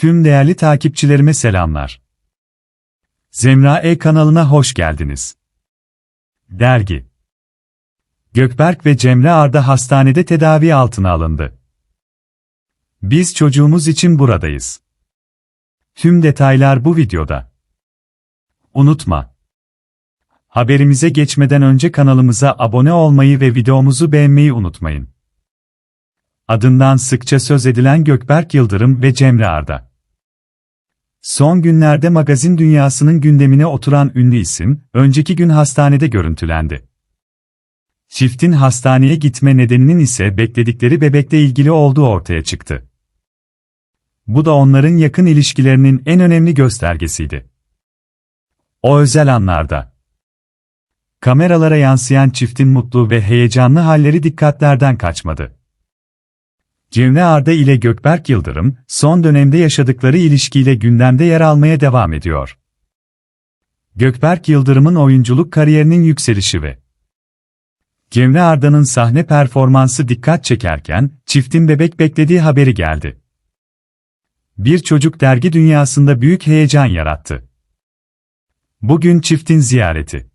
Tüm değerli takipçilerime selamlar. Zemra E kanalına hoş geldiniz. Dergi Gökberk ve Cemre Arda hastanede tedavi altına alındı. Biz çocuğumuz için buradayız. Tüm detaylar bu videoda. Unutma. Haberimize geçmeden önce kanalımıza abone olmayı ve videomuzu beğenmeyi unutmayın. Adından sıkça söz edilen Gökberk Yıldırım ve Cemre Arda. Son günlerde magazin dünyasının gündemine oturan ünlü isim, önceki gün hastanede görüntülendi. Çiftin hastaneye gitme nedeninin ise bekledikleri bebekle ilgili olduğu ortaya çıktı. Bu da onların yakın ilişkilerinin en önemli göstergesiydi. O özel anlarda. Kameralara yansıyan çiftin mutlu ve heyecanlı halleri dikkatlerden kaçmadı. Cemre Arda ile Gökberk Yıldırım, son dönemde yaşadıkları ilişkiyle gündemde yer almaya devam ediyor. Gökberk Yıldırım'ın oyunculuk kariyerinin yükselişi ve Cemre Arda'nın sahne performansı dikkat çekerken, çiftin bebek beklediği haberi geldi. Bir çocuk dergi dünyasında büyük heyecan yarattı. Bugün çiftin ziyareti.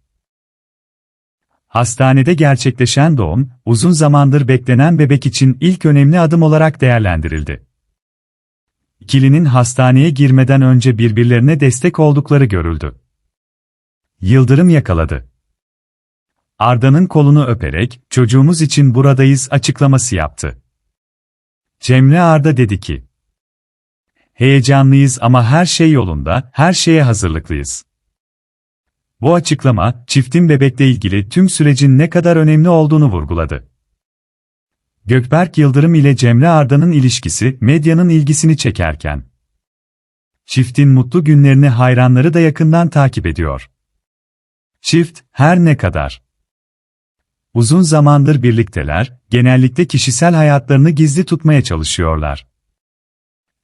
Hastanede gerçekleşen doğum, uzun zamandır beklenen bebek için ilk önemli adım olarak değerlendirildi. İkilinin hastaneye girmeden önce birbirlerine destek oldukları görüldü. Yıldırım yakaladı. Arda'nın kolunu öperek, çocuğumuz için buradayız açıklaması yaptı. Cemre Arda dedi ki, Heyecanlıyız ama her şey yolunda, her şeye hazırlıklıyız. Bu açıklama, çiftin bebekle ilgili tüm sürecin ne kadar önemli olduğunu vurguladı. Gökberk Yıldırım ile Cemre Arda'nın ilişkisi medyanın ilgisini çekerken, çiftin mutlu günlerini hayranları da yakından takip ediyor. Çift, her ne kadar uzun zamandır birlikteler, genellikle kişisel hayatlarını gizli tutmaya çalışıyorlar.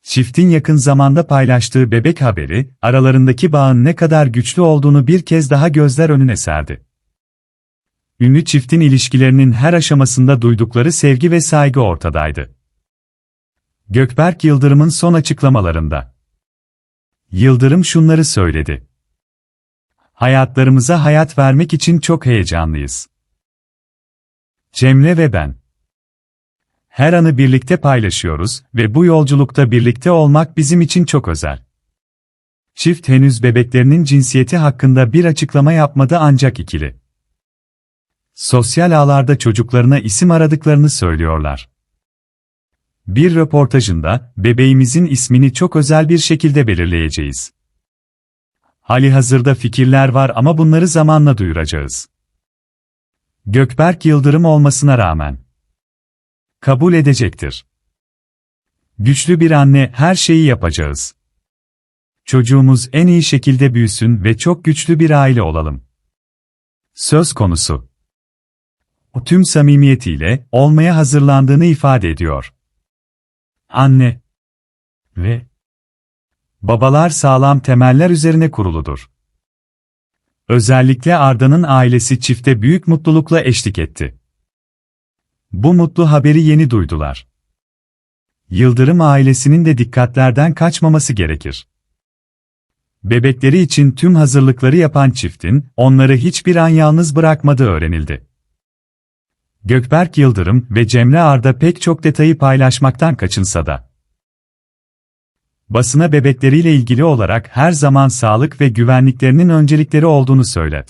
Çiftin yakın zamanda paylaştığı bebek haberi, aralarındaki bağın ne kadar güçlü olduğunu bir kez daha gözler önüne serdi. Ünlü çiftin ilişkilerinin her aşamasında duydukları sevgi ve saygı ortadaydı. Gökberk Yıldırım'ın son açıklamalarında. Yıldırım şunları söyledi. Hayatlarımıza hayat vermek için çok heyecanlıyız. Cemre ve ben. Her anı birlikte paylaşıyoruz ve bu yolculukta birlikte olmak bizim için çok özel. Çift henüz bebeklerinin cinsiyeti hakkında bir açıklama yapmadı ancak ikili. Sosyal ağlarda çocuklarına isim aradıklarını söylüyorlar. Bir röportajında, bebeğimizin ismini çok özel bir şekilde belirleyeceğiz. Hali hazırda fikirler var ama bunları zamanla duyuracağız. Gökberk Yıldırım olmasına rağmen kabul edecektir. Güçlü bir anne her şeyi yapacağız. Çocuğumuz en iyi şekilde büyüsün ve çok güçlü bir aile olalım. Söz konusu. O tüm samimiyetiyle olmaya hazırlandığını ifade ediyor. Anne ve babalar sağlam temeller üzerine kuruludur. Özellikle Arda'nın ailesi çifte büyük mutlulukla eşlik etti. Bu mutlu haberi yeni duydular. Yıldırım ailesinin de dikkatlerden kaçmaması gerekir. Bebekleri için tüm hazırlıkları yapan çiftin, onları hiçbir an yalnız bırakmadığı öğrenildi. Gökberk Yıldırım ve Cemre Arda pek çok detayı paylaşmaktan kaçınsa da, basına bebekleriyle ilgili olarak her zaman sağlık ve güvenliklerinin öncelikleri olduğunu söyler.